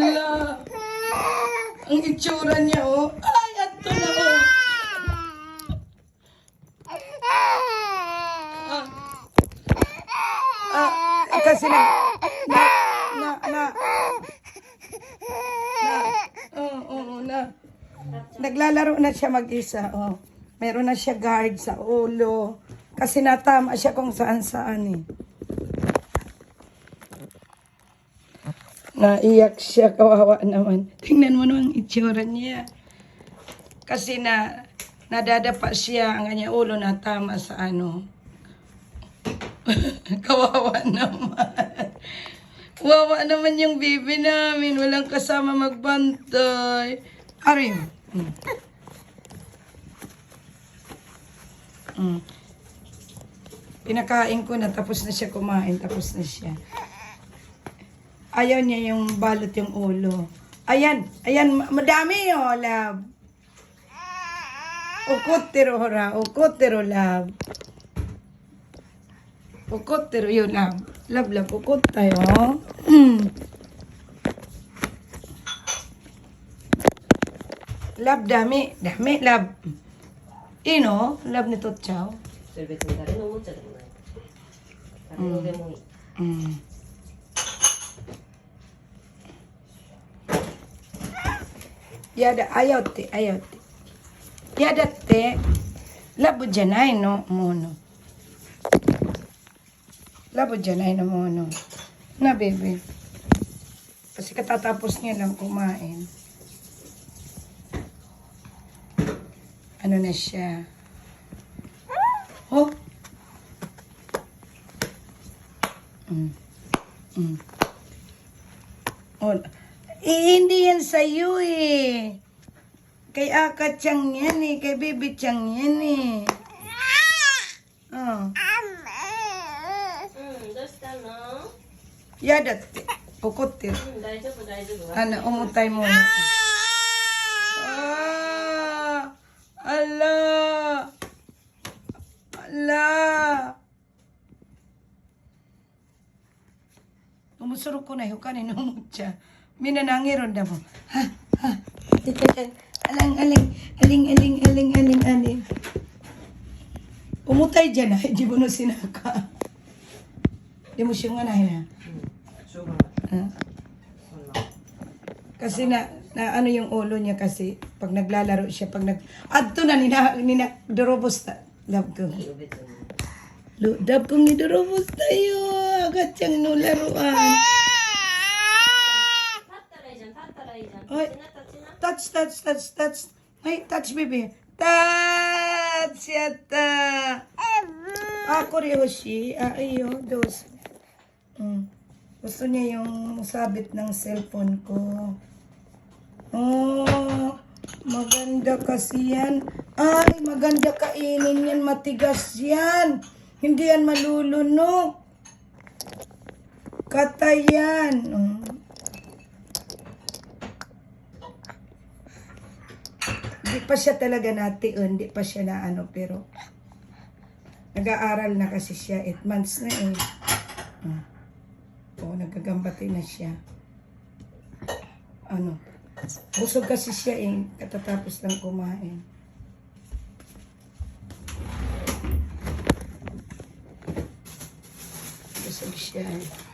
Ala. Ang itsura niya, oh. Ay, ato na, oh. Ah, ah, kasi na, na, na, na, na, oo, oo, na. Naglalaro na siya mag-isa, oh. Meron na siya guard sa ulo. Kasi natama siya kung saan-saan, eh. Naiyak siya, kawawa naman. Tingnan mo naman itsura niya. Kasi na, nadadapa siya, ang kanyang ulo natama sa ano. kawawa naman. Kawawa naman yung baby namin. Walang kasama magbantay. Arim. Mm. Mm. Pinakain ko na, tapos na siya kumain, tapos na siya. Ayaw niya yung balot yung ulo. Ayan, ayan, ma- madami oh, love. Ukotero hora, ukotero love. Ukotero yun love. Love, love, ukot tayo. Mm. Love, dami, dami, love. Ino, love ni Totchaw. それ別に誰のおもちゃでもない誰のでもいい、 Mm. Yada, ayaw te, ayaw te. Yada te, labo janay no, mono. Labo janay no, mono. Na, bebe. Kasi katatapos niya lang kumain. Ano na siya? Oh! Mm. Mm. Oh, eh, hindi yan sa'yo eh. Kay Aka Chang yan eh. Kay Baby Chang yan eh. Oh. Mm, dosta no? Ya datte. Kokotte. Mm. Ano, umutay mo. Ah! Ala! Ala! Umusurok ko na eh. yung kanin umutya minanangiron na mo. Ha, ha. alang, aling, aling, aling, aling, aling, aling. Umutay dyan na, hindi mo na sinaka. Hindi mo siya nga na hina. Kasi na, na ano yung ulo niya kasi pag naglalaro siya, pag nag... Adto na, nina, nina, durobos na. Love ko. Love kong nidurobos tayo. Agad siyang nularuan. Oy. Touch, touch, touch, touch. Ay, touch, baby. Touch! Yatta! Ah, Korehoshi. Ah, ayun, those. Hmm. Gusto niya yung sabit ng cellphone ko. Oh, maganda kasi yan. Ay, maganda kainin yan. Matigas yan. Hindi yan malulunok. Katayan. Oh. Hmm. Hindi pa siya talaga natiun, hindi pa siya na ano, pero nag-aaral na kasi siya, 8 months na eh. Ah. Oo, nagagambati na siya. Ano, busog kasi siya eh, katatapos lang kumain. Busog siya eh.